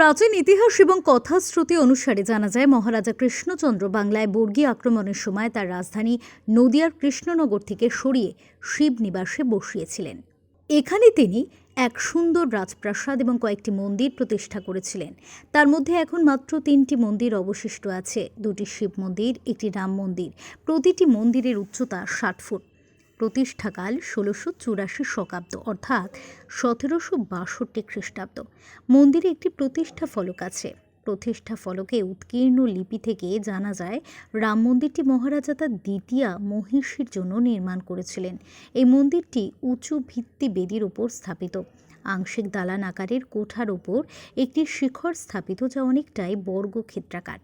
প্রাচীন ইতিহাস এবং কথাশ্রুতি অনুসারে জানা যায়, মহারাজা কৃষ্ণচন্দ্র বাংলায় বর্গী আক্রমণের সময় তার রাজধানী নদিয়ার কৃষ্ণনগর থেকে সরিয়ে শিব নিবাসে বসিয়েছিলেন। এখানে তিনি এক সুন্দর রাজপ্রাসাদ এবং কয়েকটি মন্দির প্রতিষ্ঠা করেছিলেন। তার মধ্যে এখন মাত্র তিনটি মন্দির অবশিষ্ট আছে। দুটি শিব মন্দির, একটি রাম মন্দির। প্রতিটি মন্দিরের উচ্চতা ষাট ফুট। প্রতিষ্ঠাকাল ষোলোশো চুরাশি শকাব্দ, অর্থাৎ সতেরোশো বাষট্টি খ্রিস্টাব্দ। মন্দিরে একটি প্রতিষ্ঠা ফলক আছে। প্রতিষ্ঠা ফলকে উৎকীর্ণ লিপি থেকে জানা যায়, রাম মন্দিরটি মহারাজা তার দ্বিতীয়া মহিষীর জন্য নির্মাণ করেছিলেন। এই মন্দিরটি উঁচু ভিত্তি বেদির ওপর স্থাপিত। আংশিক দালান আকারের কোঠার ওপর একটি শিখর স্থাপিত, যা অনেকটাই বর্গক্ষেত্রাকার।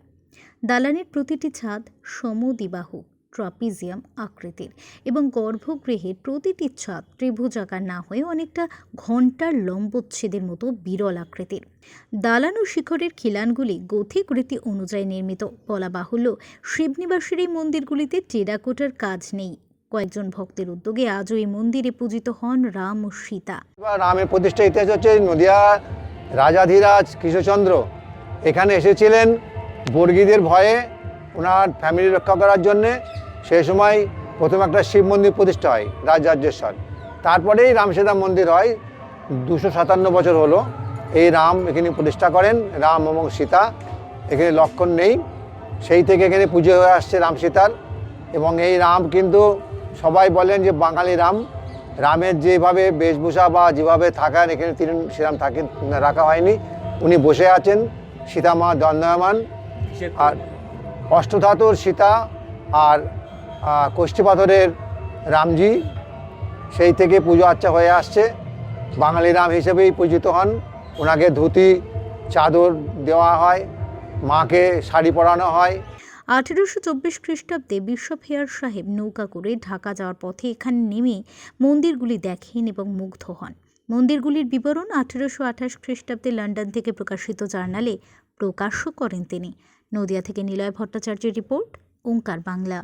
দালানের প্রতিটি ছাদ সমদিবাহু। ট্রাপিজিয়াম আকৃতির এবং গর্ভগৃহের প্রতিটি ছাদ ত্রিভুজাকার না হয়ে অনেকটা ঘণ্টার লম্বচ্ছেদের মতো বিরল আকৃতির। দালান ও শিখরের খিলানগুলি গথিক রীতি অনুযায়ী নির্মিত। বলা বাহুল্য, শিবনিবাসের এই মন্দিরগুলিতে টেরাকোটার কাজ নেই। কয়েকজন ভক্তের উদ্যোগে আজও এই মন্দিরে পূজিত হন রাম ও সীতা। রামের প্রতিষ্ঠা ইতিহাস হচ্ছে নদিয়া রাজাধিরাজ কৃষ্ণচন্দ্র। এখানে এসেছিলেন বর্গীদের ভয়ে, ওনার ফ্যামিলি রক্ষা করার জন্যে। সেই সময় প্রথম একটা শিব মন্দির প্রতিষ্ঠা হয় রাজরাজ্যেশ্বর। তারপরেই রামসীতা মন্দির হয় দুশো সাতান্ন বছর হলো। এই রাম এখানে প্রতিষ্ঠা করেন রাম এবং সীতা। এখানে লক্ষণ নেই। সেই থেকে এখানে পুজো হয়ে আসছে রাম সীতার। এবং এই রাম কিন্তু সবাই বলেন যে বাঙালি রাম। রামের যেভাবে বেশভূষা বা যেভাবে থাকার এখানে তিনি সেরাম থাকে রাখা হয়নি। উনি বসে আছেন সীতা মা দণ্ডায়মান আর অষ্টধাতুর সীতা আর পাথরের রামজি, সেই থেকে পুজো আচ্চা হয়ে আসছে। বাঙালি রাম হিসেবেই পূজিত হন। ওনাকে ধুতি, চাদর দেওয়া হয়, মাকে শাড়ি পরানো হয়। আঠেরোশো চব্বিশ খ্রিস্টাব্দে বিশ্বপ হেয়ার সাহেব নৌকা করে ঢাকা যাওয়ার পথে এখানে নেমে মন্দিরগুলি দেখেন এবং মুগ্ধ হন। মন্দিরগুলির বিবরণ আঠেরোশো আঠাশ খ্রিস্টাব্দে লন্ডন থেকে প্রকাশিত জার্নালে প্রকাশও করেন তিনি। নদিয়া থেকে নিলয় ভট্টাচার্যের রিপোর্ট, ওঙ্কার বাংলা।